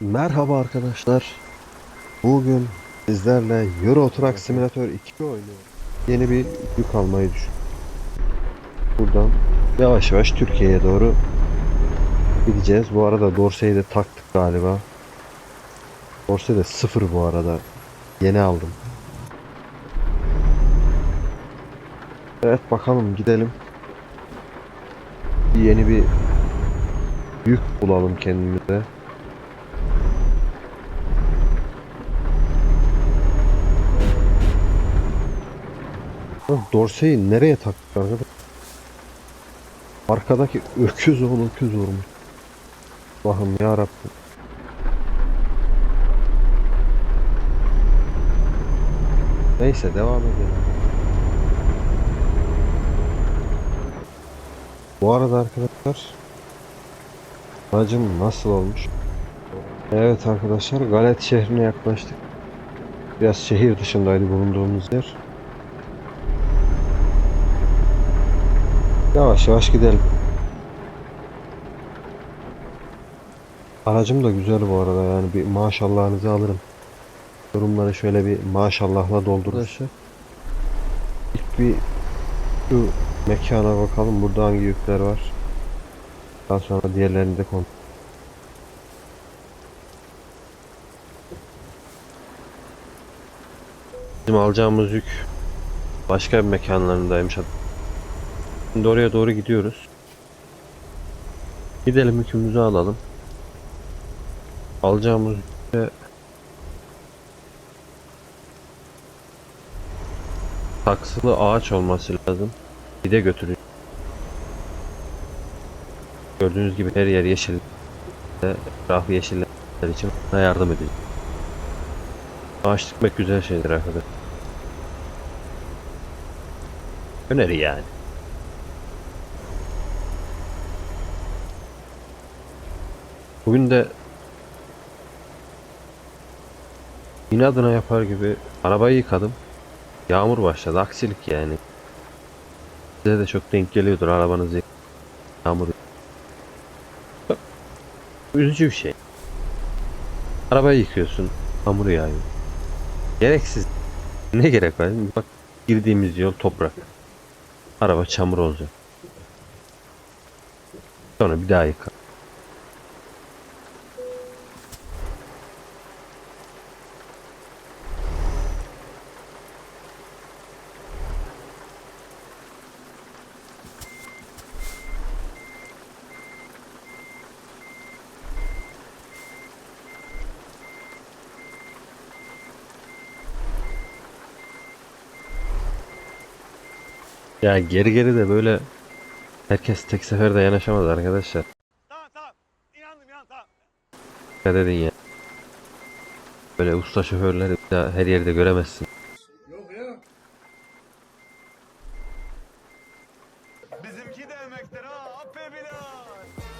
Merhaba arkadaşlar. Bugün sizlerle Euro Truck Simulator 2 oynuyoruz. Yeni bir yük almayı düşün. Buradan yavaş yavaş Türkiye'ye doğru gideceğiz. Bu arada Dorsey'i de taktık galiba. Dorsey de sıfır bu arada. Yeni aldım. Evet bakalım gidelim. Yeni bir yük bulalım kendimize. Dorsey'i nereye taktık arkadaş? Arkadaki öküz oğlu öküz vurmuş. Allah'ım ya Rabbim. Neyse devam edelim. Bu arada arkadaşlar Aracım nasıl olmuş? Evet arkadaşlar Galet şehrine yaklaştık. Biraz şehir dışındaydı bulunduğumuz yer. Yavaş yavaş gidelim. Aracım da güzel bu arada yani bir maşallahınızı alırım. Yorumları şöyle bir maşallahla doldurun. İlk bir şu mekana bakalım burada hangi yükler var. Daha sonra diğerlerini de kontrol. Bizim alacağımız yük başka bir mekanlarındaymış. Şimdi oraya doğru gidiyoruz. Gidelim yükümüzü alalım. Alacağımız yükte saksılı ağaç olması lazım. Bir de götürüyor. Gördüğünüz gibi her yer yeşil. Etrafı yeşiller için buna yardım edeceğim. Ağaç dikmek güzel şeydir arkadaşlar. Öneri yani. Bugün de inadına yapar gibi arabayı yıkadım. Yağmur başladı. Aksilik yani. Size de çok denk geliyordur arabanızı yık- yağmur. Üzücü bir şey. Arabayı yıkıyorsun. Hamur yağıyor. Gereksiz. Ne gerek var? Bak girdiğimiz yol toprak. Araba çamur olacak. Sonra bir daha yıka. Ya geri geri de böyle herkes tek seferde yanaşamaz arkadaşlar. Tamam tamam. İnandım inandım tamam. Ne dedin ya? Böyle usta şoförleri bir daha her yerde göremezsin. Bizimki de emektir ha. Appe Bilal.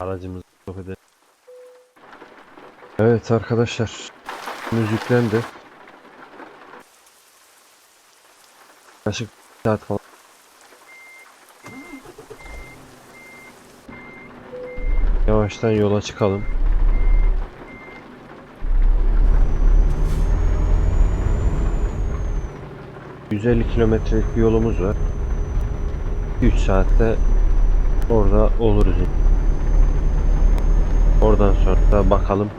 Aracımızı yok edelim. Evet arkadaşlar. Müziklendi. Yaklaşık saat falan. Yavaştan yola çıkalım. ...150 kilometrelik bir yolumuz var. 3 saatte orada oluruz. Oradan sonra bakalım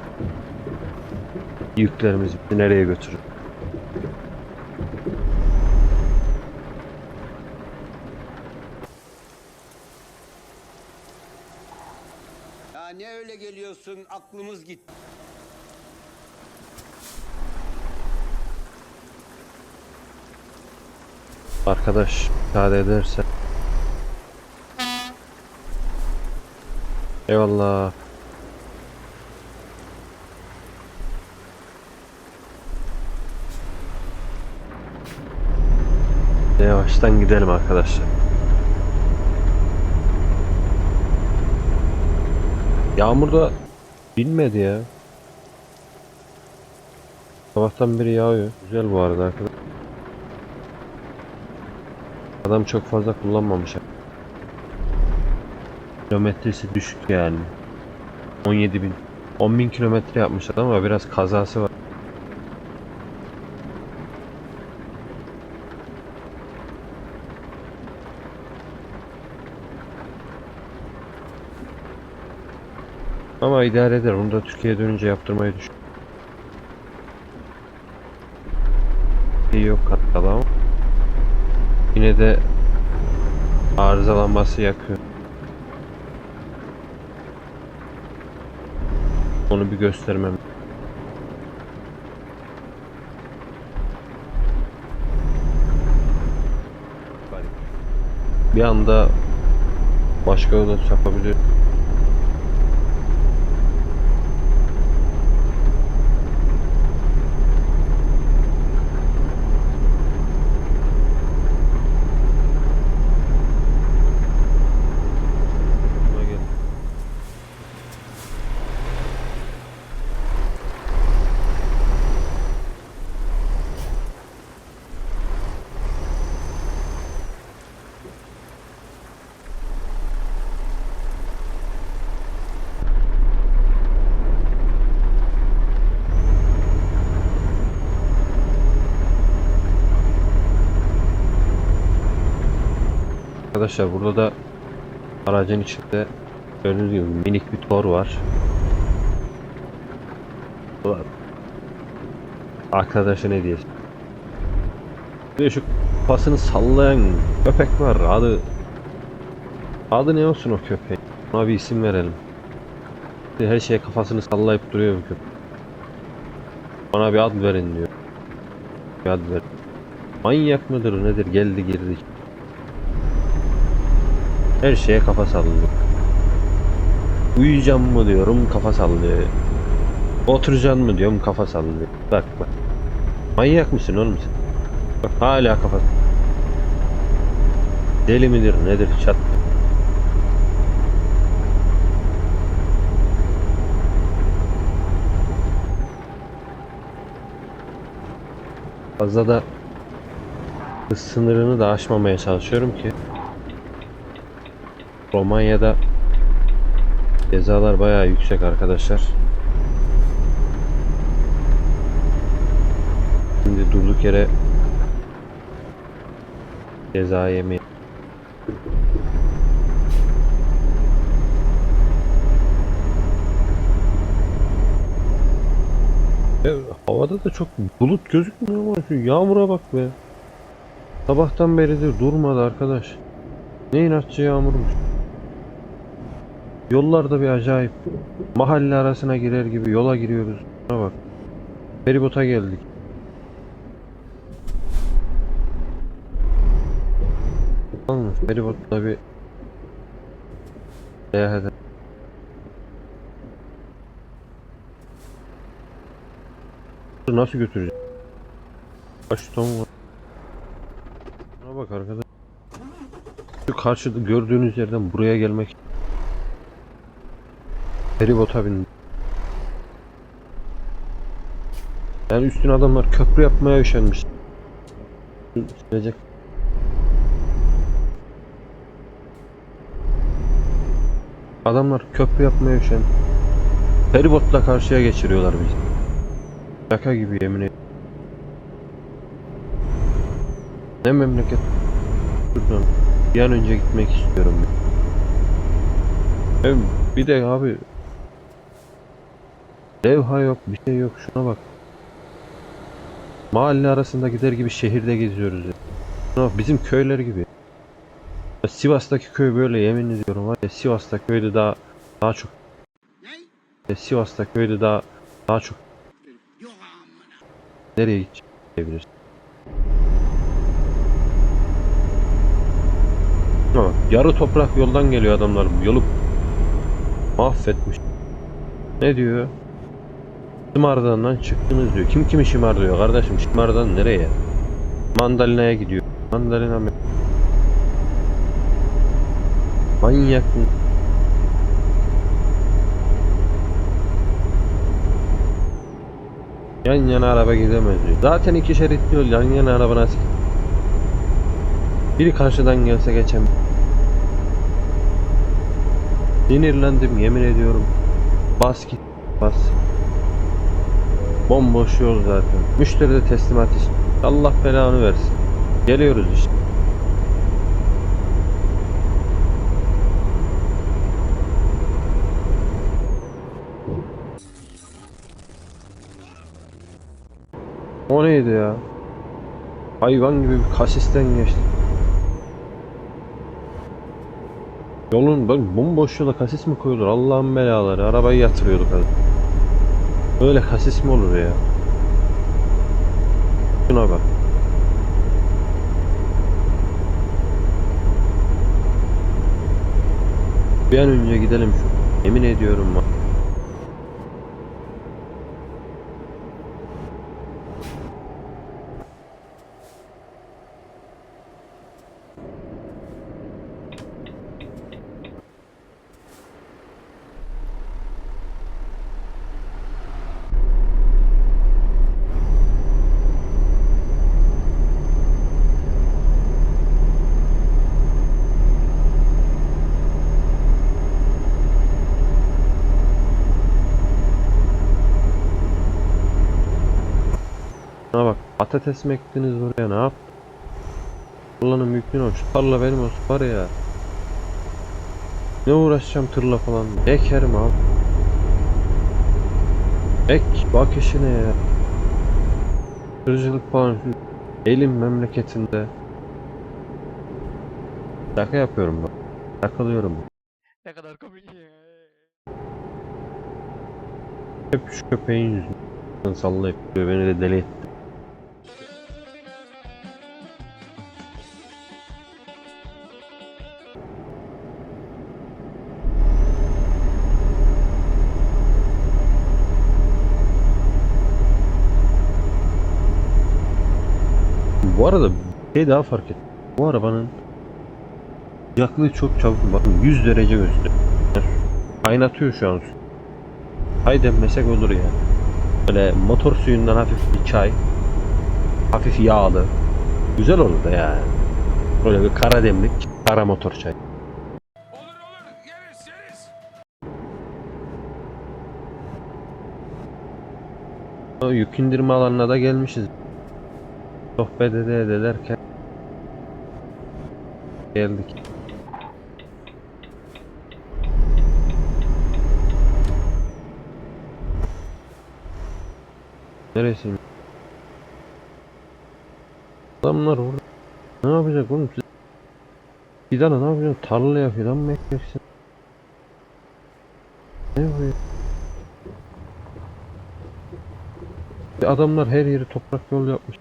yüklerimizi nereye götürür. Ya ne öyle geliyorsun aklımız gitti. Arkadaş müsaade ederse Eyvallah. Yavaştan gidelim arkadaşlar. Yağmur da bilmedi ya. Sabahtan beri yağıyor. Güzel bu arada arkadaşlar. Adam çok fazla kullanmamış. Kilometresi düşük yani. 17 bin. 10 bin kilometre yapmış adam ama biraz kazası var. Ama idare eder. Onu da Türkiye'ye dönünce yaptırmayı düşün. İyi yok katkıda ama. Yine de arızalanması yakıyor. Onu bir göstermem. Bir anda başka yola sapabilir. Buna gel. Arkadaşlar burada da aracın içinde gördüğünüz gibi minik bir tor var. Ne diyeyim? Bir şu kafasını sallayan köpek var. Adı adı ne olsun o köpek? Ona bir isim verelim. Her şeye kafasını sallayıp duruyor bu köpek. Ona bir ad verin diyor. Bir ad ver. Manyak mıdır nedir? Geldi girdi. Her şeye kafa sallıyor. Uyuyacağım mı diyorum kafa sallıyor. Oturacaksın mı diyorum kafa sallıyor. Bak bak. Manyak mısın oğlum sen? Bak hala kafa. Deli midir nedir çat. Fazla da sınırını da aşmamaya çalışıyorum ki Romanya'da cezalar bayağı yüksek arkadaşlar. Şimdi durduk yere ceza yemeyi Ya, havada da çok bulut gözükmüyor ama şu yağmura bak be. Sabahtan beridir durmadı arkadaş. Ne inatçı yağmurmuş. Yollarda bir acayip. Mahalle arasına girer gibi yola giriyoruz. Şuna bak. Feribota geldik. Tamam Feribotla bir seyahat. Nasıl götüreceğiz? Kaç ton var? Şuna bak arkadaş. Şu karşıda gördüğünüz yerden buraya gelmek Feribota bindim. Yani üstüne adamlar köprü yapmaya üşenmiş. Silecek. Adamlar köprü yapmaya üşen. Feribotla karşıya geçiriyorlar bizi. Şaka gibi yemin ederim. Ne memleket. Şuradan bir an önce gitmek istiyorum. Ben. Bir de abi Levha yok, bir şey yok. Şuna bak. Mahalle arasında gider gibi şehirde geziyoruz ya. Bizim köyler gibi. Ya Sivas'taki köy böyle yemin ediyorum var ya Sivas'ta köyde daha daha çok ya Sivas'ta köyde daha daha çok nereye gideceğiz Ama yarı toprak yoldan geliyor adamlar. Yolu Mahvetmiş. Ne diyor? Şımardan'dan çıktınız diyor. Kim kimi şımardıyor kardeşim? Şımardan nereye? Mandalina'ya gidiyor. Mandalina mı? Manyak mı? Yan yana araba gidemez diyor. Zaten iki şeritli yol yan yana araba nasıl? Biri karşıdan gelse geçem. Sinirlendim yemin ediyorum. Bas git bas. Bomboş yol zaten. Müşteri de teslimat istiyor. Allah belanı versin. Geliyoruz işte. O neydi ya? Hayvan gibi bir kasisten geçti. Yolun bak bomboş yola kasis mi koyulur? Allah'ın belaları. Arabayı yatırıyorduk hadi. Böyle kasis mi olur ya? Şuna bak. Bir an önce gidelim şu. Yemin ediyorum bak. Şuna bak patates mi ektiniz buraya ne yap? Kullanım mümkün olmuş. Tarla benim olsun var ya. Ne uğraşacağım tırla falan. Ekerim abi. Ek bak işine ya. Tırcılık falan. Elim memleketinde. Şaka yapıyorum bak. Takılıyorum. Ne kadar komik ya. Hep şu köpeğin yüzünden sallayıp beni de deli etti. Şey daha fark ettim. Bu arabanın sıcaklığı çok çabuk. Bakın 100 derece gösteriyor. Kaynatıyor şu an. Çay demlesek olur yani. Böyle motor suyundan hafif bir çay. Hafif yağlı. Güzel olur da yani. Böyle bir kara demlik, kara motor çay. O yük indirme alanına da gelmişiz. Sohbet ede ede derken geldik. Neresiyim? Adamlar orada. Ne yapacak oğlum? Siz... Fidan'a ne yapacaksın? Tarlaya fidan mı ekeceksin? Ne bu Adamlar her yeri toprak yol yapmış.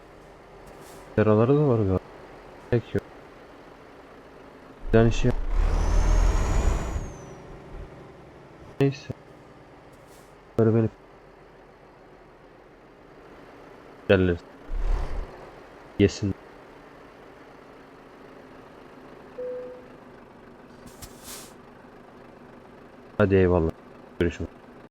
Seraları da var galiba. Pek yok. Yani şey... Neyse. Böyle beni... Derler. Yesin. Hadi eyvallah. Görüşürüz.